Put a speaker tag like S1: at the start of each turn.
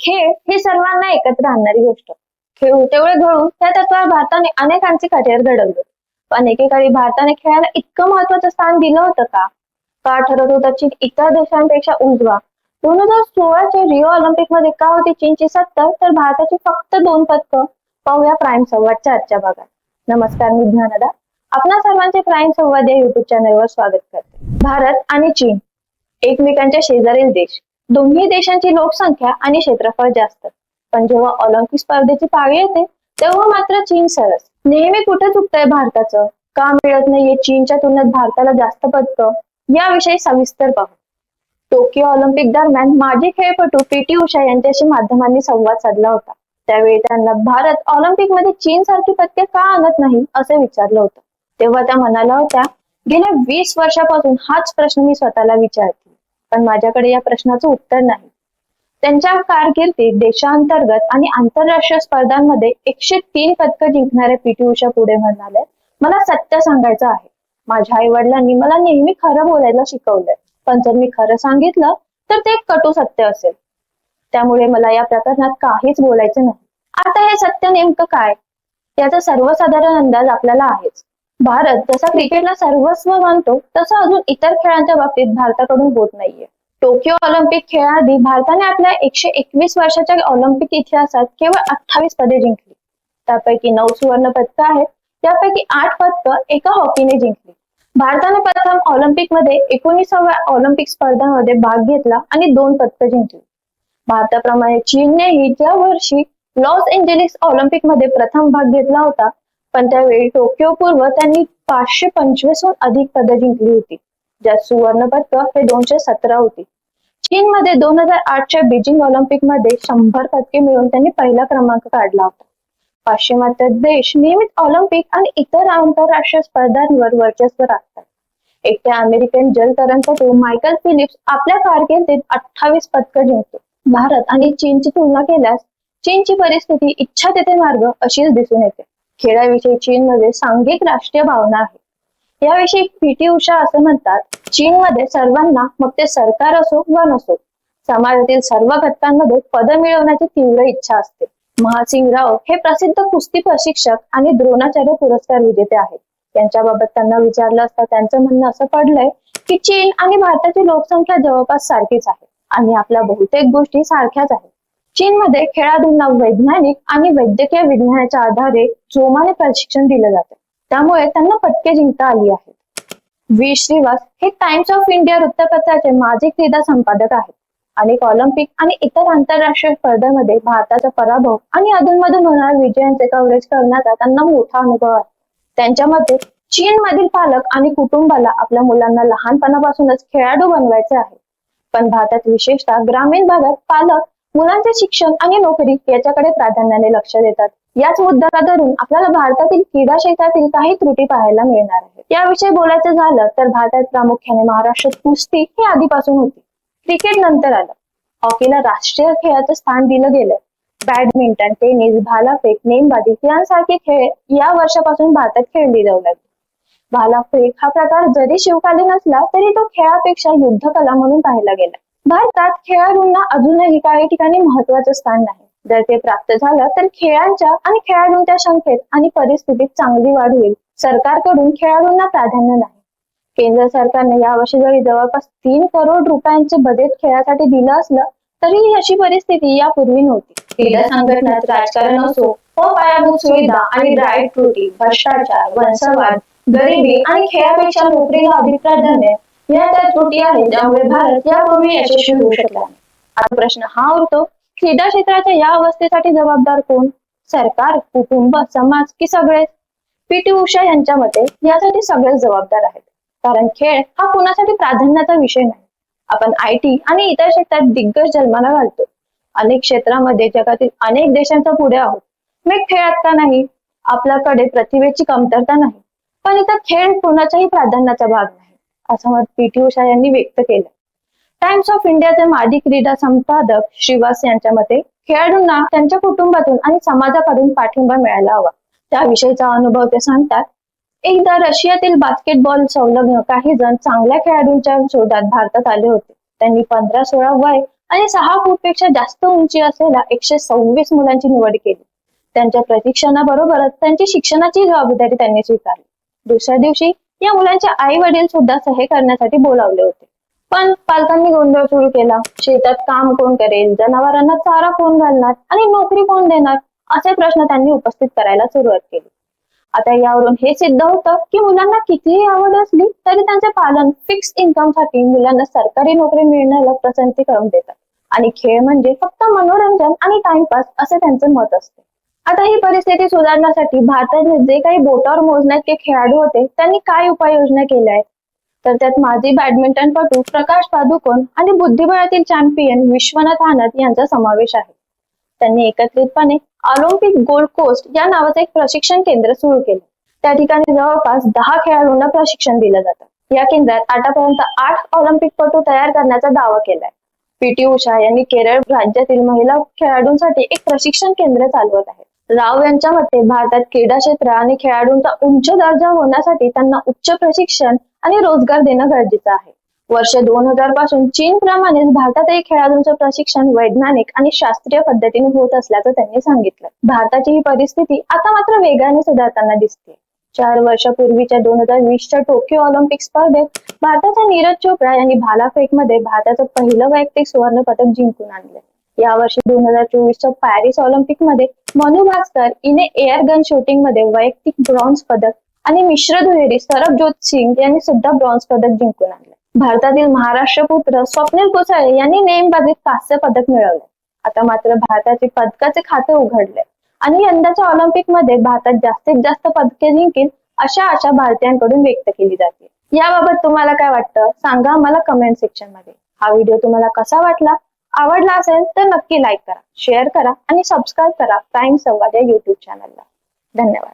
S1: खेळ ही सर्वांना एकत्र आणणारी गोष्ट. खेळ तेवढे घडून त्या तत्वावर भारताने अनेकांचे करिअर घडवले. पण एकेकाळी भारताने खेळाला इतकं महत्वाचं स्थान दिलं होतं का? का ठरत होता चीन इतर देशांपेक्षा उजवा. दोन हजार सोळाच्या रिओ ऑलिम्पिकमध्ये का होती चीनची सत्तर तर भारताची फक्त दोन पदकं. पाहूया प्राईम संवादच्या आजच्या भागात. नमस्कार मी ज्ञानदा. आपणा सर्वांचे प्राईम संवाद या युट्यूब चॅनलवर स्वागत करते. भारत आणि चीन एकमेकांच्या शेजारील देश. दोन्ही देशांची लोकसंख्या आणि क्षेत्रफळ जास्त. पण जेव्हा ऑलिम्पिक स्पर्धेची पाळी येते तेव्हा मात्र चीन सरस. नेहमी कुठे चुकतंय भारताचं? का मिळत नाहीये चीनच्या तुलनेत भारताला जास्त पदकं? याविषयी सविस्तर पाहू. टोकियो ऑलिम्पिक दरम्यान माजी खेळपटू पी टी उषा यांच्याशी माध्यमांनी संवाद साधला होता. त्यावेळी त्यांना भारत ऑलिम्पिकमध्ये चीन सारखी पदके का आणत नाही असे विचारलं होतं. तेव्हा त्या म्हणाल्या होत्या गेल्या वीस वर्षापासून हाच प्रश्न मी स्वतःला विचारते. पण माझ्याकडे या प्रश्नाचं उत्तर नाही. त्यांच्या कारकिर्दीत देशांतर्गत आणि आंतरराष्ट्रीय स्पर्धांमध्ये एकशे तीन पदकं जिंकणारे पीटी उषा पुढे म्हणाले मला सत्य सांगायचं आहे. माझ्या आई वडिलांनी मला नेहमी खरं बोलायला शिकवलंय. पण जर मी खरं सांगितलं तर ते एक कटू सत्य असेल. त्यामुळे मला या प्रकरणात काहीच बोलायचं नाही. आता हे सत्य नेमकं काय? याचा सर्वसाधारण अंदाज आपल्याला आहेच. भारत जसा क्रिकेटला सर्वस्व मानतो तसं अजून इतर खेळांच्या बाबतीत भारताकडून होत नाहीये. टोकियो ऑलिम्पिक खेळाआधी भारताने आपल्या एकशे एकवीस वर्षाच्या ऑलिम्पिक इतिहासात केवळ अठ्ठावीस पदे जिंकली. त्यापैकी नऊ सुवर्ण पदक आहेत त्यापैकी आठ पदक एका हॉकीने जिंकली. भारताने प्रथम ऑलिम्पिकमध्ये एकोणीसाव्या ऑलिम्पिक स्पर्धांमध्ये भाग घेतला आणि दोन पदकं जिंकली. भारताप्रमाणे चीननेही त्या वर्षी लॉस एंजेलिस ऑलिम्पिकमध्ये प्रथम भाग घेतला होता पण त्यावेळी टोकियो पूर्व त्यांनी पाचशे पंचवीसहून अधिक पदं जिंकली होती. ज्यात सुवर्ण पदक हे दोनशे सतरा होती. चीनमध्ये दोन हजार आठच्या बीजिंग ऑलिम्पिकमध्ये शंभर पदके मिळवून त्यांनी पहिला क्रमांक काढला होता. पाश्चिमात्य देश नियमित ऑलिम्पिक आणि इतर आंतरराष्ट्रीय स्पर्धांवर वर्चस्व राखतात. एकट्या अमेरिकन जलतरणपटू मायकल फिलिप्स आपल्या कारकिर्दीत अठ्ठावीस पदकं जिंकतो. भारत आणि चीनची तुलना केल्यास चीनची परिस्थिती इच्छा तेथे मार्ग अशीच दिसून येते. खेळाविषयी चीनमध्ये सांघिक राष्ट्रीय भावना आहे. याविषयी पी टी उषा असं म्हणतात चीनमध्ये सर्वांना मग ते सरकार असो वा नसो समाजातील सर्व घटकांमध्ये पद मिळवण्याची तीव्र इच्छा असते. महासिंग राव हे प्रसिद्ध कुस्ती प्रशिक्षक आणि द्रोणाचार्य पुरस्कार विजेते आहेत. त्यांच्याबाबत त्यांना विचारलं असता त्यांचं म्हणणं असं पडलंय की चीन आणि भारताची लोकसंख्या जवळपास सारखीच आहे आणि आपल्या बहुतेक गोष्टी सारख्याच आहेत. चीनमध्ये खेळाडूंना वैज्ञानिक आणि वैद्यकीय विज्ञानाच्या आधारे जोमाने प्रशिक्षण दिलं जातं. त्यामुळे त्यांना पटके जिंकता आली आहेत. वी श्रीवास हे टाइम्स ऑफ इंडिया वृत्तपत्राचे माजी क्रीडा संपादक आहेत. अनेक ऑलिम्पिक आणि इतर आंतरराष्ट्रीय स्पर्धांमध्ये भारताचा पराभव आणि अधूनमधून होणाऱ्या विजयांचे कव्हरेज करण्याचा त्यांना मोठा अनुभव आहे. त्यांच्या मते चीन मधील पालक आणि कुटुंबाला आपल्या मुलांना लहानपणापासूनच खेळाडू बनवायचे आहे. पण भारतात विशेषतः ग्रामीण भागात पालक मुलांचे शिक्षण आणि नोकरी याच्याकडे प्राधान्याने लक्ष देतात. याच मुद्द्याला धरून आपल्याला भारतातील क्रीडा क्षेत्रातील काही त्रुटी पाहायला मिळणार आहेत. याविषयी बोलायचं झालं तर भारतात प्रामुख्याने महाराष्ट्रात कुस्ती ही आधीपासून होती. क्रिकेट नंतर आलं. हॉकीला राष्ट्रीय खेळाचं स्थान दिलं गेलं. बॅडमिंटन टेनिस भालाफेक नेमबाजी यांसारखे खेळ या वर्षापासून भारतात खेळले जाऊ लागले. भालाफेक हा प्रकार जरी शिवकालीन असला तरी तो खेळापेक्षा युद्धकला म्हणून पाहिला गेला. भारतात खेळाडूंना अजूनही काही ठिकाणी महत्वाचं स्थान नाही. जर ते प्राप्त झालं तर खेळांच्या आणि खेळाडूंच्या संख्येत आणि परिस्थितीत चांगली वाढ होईल. सरकारकडून खेळाडूंना प्राधान्य नाही. केंद्र सरकारने यावर्षी जरी जवळपास तीन करोड रुपयांचे बजेट खेळासाठी दिलं असलं तरीही अशी परिस्थिती यापूर्वी नव्हती. क्रीडा संघटनात राजकारण असो पायाभूत सुविधा आणि ड्राईव्ह त्रुटी भ्रष्टाचार वंशवाद गरिबी आणि खेळापेक्षा नोकरीला अधिक प्राधान्य या त्या त्रुटी आहेत ज्यामुळे भारत यापूर्वी यशस्वी होऊ शकला आता प्रश्न हा उरतो क्रीडा क्षेत्राच्या या अवस्थेसाठी जबाबदार कोण? सरकार कुटुंब समाज की सगळेच पी टी उषा यांच्या मते यासाठी सगळेच जबाबदार आहेत. कारण खेळ हा कुणासाठी प्राधान्याचा विषय नाही. आपण आय टी आणि इतर क्षेत्रात दिग्गज जन्माला घालतो. अनेक क्षेत्रामध्ये जगातील अनेक देशांचा पुढे आहोत. मी खेळात का नाही आपल्याकडे प्रतिभेची कमतरता नाही. पण इथं खेळ कोणाच्याही प्राधान्याचा भाग नाही. असं मत पी टी उषा यांनी व्यक्त केलं. टाइम्स ऑफ इंडियाचे माजी क्रीडा संपादक श्रीवास यांच्या मते खेळाडूंना त्यांच्या कुटुंबातून आणि समाजाकडून पाठिंबा मिळायला हवा. त्याविषयीचा अनुभव ते सांगतात एकदा रशियातील बास्केटबॉल संलग्न काही जण चांगल्या खेळाडूंच्या शोधात भारतात आले होते. त्यांनी पंधरा सोळा वय आणि सहा फूटपेक्षा जास्त उंची असलेल्या एकशे सव्वीस मुलांची निवड केली. त्यांच्या प्रशिक्षणाबरोबरच त्यांची शिक्षणाची जबाबदारी त्यांनी स्वीकारली. दुसऱ्या दिवशी या मुलांचे आई वडील सुद्धा सहे करण्यासाठी बोलावले होते. पण पालकांनी गोंधळ सुरू केला. शेतात काम कोण करेल? जनावरांना चारा कोण घालणार? आणि नोकरी कोण देणार? असे प्रश्न त्यांनी उपस्थित करायला सुरुवात केली. आता यावरून हे सिद्ध होतं की मुलांना कितीही आवड असली तरी त्यांचे पालन फिक्स इन्कमसाठी मुलांना सरकारी नोकरी मिळण्याला पसंती करून देतात. आणि खेळ म्हणजे फक्त मनोरंजन आणि टाइमपास असे त्यांचे मत असते. आता ही परिस्थिती सुधारण्यासाठी भारताचे जे काही बोटावर मोजण्यात खेळाडू होते त्यांनी काय उपाययोजना केल्या आहेत? तर त्यात माजी बॅडमिंटनपटू प्रकाश पादुकोण आणि बुद्धिबळातील चॅम्पियन विश्वनाथ आनंद यांचा समावेश आहे. त्यांनी एकत्रितपणे ऑलिम्पिक गोल्ड कोस्ट या नावाचे एक प्रशिक्षण केंद्र सुरू केले. त्या ठिकाणी जवळपास दहा खेळाडूंना प्रशिक्षण दिलं जातं. या केंद्रात आतापर्यंत आठ ऑलिम्पिक पटू तयार करण्याचा दावा केलाय. पीटी उषा यांनी केरळ राज्यातील महिला खेळाडूंसाठी एक प्रशिक्षण केंद्र चालवत आहेत राव यांच्या मते भारतात क्रीडा क्षेत्र आणि खेळाडूंचा उच्च दर्जा होण्यासाठी त्यांना उच्च प्रशिक्षण आणि रोजगार देणं गरजेचं आहे. वर्ष दोन हजारपासून चीन प्रमाणेच भारतातही खेळाडूंचं प्रशिक्षण वैज्ञानिक आणि शास्त्रीय पद्धतीने होत असल्याचं त्यांनी सांगितलं. भारताची ही परिस्थिती आता मात्र वेगाने सुधारताना दिसते. चार वर्षापूर्वीच्या दोन हजार वीसच्या टोकियो ऑलिम्पिक स्पर्धेत भारताच्या नीरज चोप्रा यांनी भालाफेकमध्ये भारताचं पहिलं वैयक्तिक सुवर्ण पदक जिंकून आणलं. यावर्षी दोन हजार चोवीसच्या पॅरिस ऑलिम्पिकमध्ये मनु भास्कर हिने एअर गन शूटिंगमध्ये वैयक्तिक ब्रॉन्झ पदक आणि मिश्र दुहेरी सरबजोत सिंग यांनी सुद्धा ब्रॉन्झ पदक जिंकून आणले. भारतातील महाराष्ट्र पुत्र स्वप्नील कुसाळे यांनी नेमबाजीत कांस्य पदक मिळवले. आता मात्र भारताचे पदकाचे खाते उघडले. आणि यंदाच्या ऑलिम्पिकमध्ये भारतात जास्तीत जास्त पदके जिंकेल अशा आशा भारतीयांकडून व्यक्त केली जाते. याबाबत तुम्हाला काय वाटतं? सांगा मला कमेंट सेक्शनमध्ये. हा व्हिडिओ तुम्हाला कसा वाटला? आवडला असेल तर नक्की लाईक करा शेअर करा आणि सबस्क्राईब करा. प्राईम संवाद या युट्यूब चॅनलला धन्यवाद.